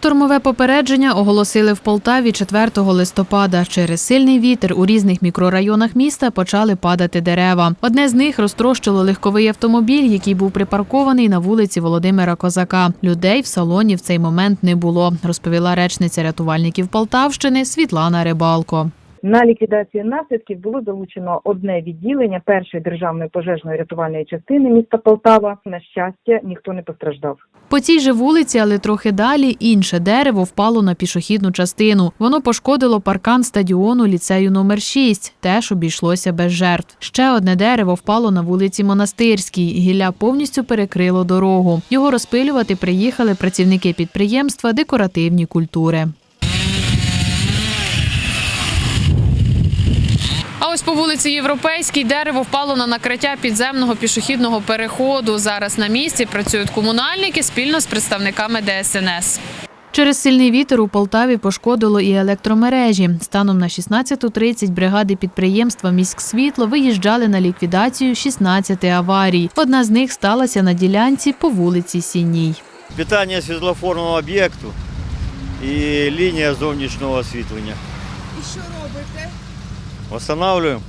Штормове попередження оголосили в Полтаві 4 листопада. Через сильний вітер у різних мікрорайонах міста почали падати дерева. Одне з них розтрощило легковий автомобіль, який був припаркований на вулиці Володимира Козака. Людей в салоні в цей момент не було, розповіла речниця рятувальників Полтавщини Світлана Рибалко. На ліквідацію наслідків було залучено одне відділення першої державної пожежної рятувальної частини міста Полтава. На щастя, ніхто не постраждав. По цій же вулиці, але трохи далі, інше дерево впало на пішохідну частину. Воно пошкодило паркан стадіону ліцею номер 6 Теж обійшлося без жертв. Ще одне дерево впало на вулиці Монастирській. Гілля повністю перекрило дорогу. Його розпилювати приїхали працівники підприємства декоративні культури. А ось по вулиці Європейській дерево впало на накриття підземного пішохідного переходу. Зараз на місці працюють комунальники спільно з представниками ДСНС. Через сильний вітер у Полтаві пошкодило і електромережі. Станом на 16.30 бригади підприємства «Міськсвітло» виїжджали на ліквідацію 16 аварій. Одна з них сталася на ділянці по вулиці Сінній. питання світлофорного об'єкту і лінія зовнішнього освітлення. І що робите? Встановлюємо.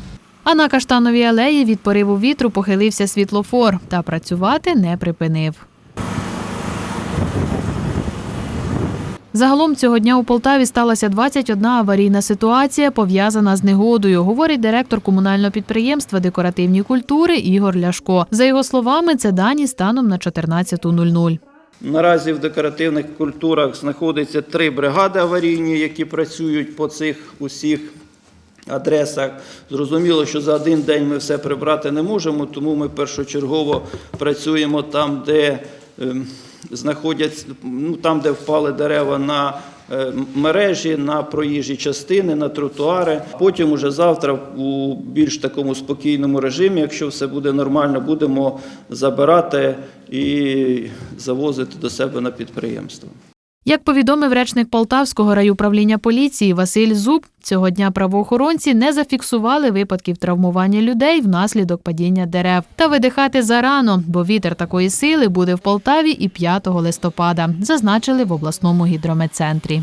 А на Каштановій алеї від пориву вітру похилився світлофор та працювати не припинив. Загалом цього дня у Полтаві сталася 21 аварійна ситуація, пов'язана з негодою, говорить директор комунального підприємства декоративні культури Ігор Ляшко. За його словами, це дані станом на 14.00. Наразі в декоративних культурах знаходиться три бригади аварійні, які працюють по цих усіх адресах. Зрозуміло, що за один день ми все прибрати не можемо, тому ми першочергово працюємо там, де ем, знаходяться, ну, там, де впали дерева на е, мережі, на проїжджі частини, на тротуари. Потім уже завтра у більш такому спокійному режимі, якщо все буде нормально, будемо забирати і завозити до себе на підприємство. Як повідомив речник Полтавського райуправління поліції Василь Зуб, цього дня правоохоронці не зафіксували випадків травмування людей внаслідок падіння дерев. Та видихати зарано, бо вітер такої сили буде в Полтаві і 5 листопада, зазначили в обласному гідрометцентрі.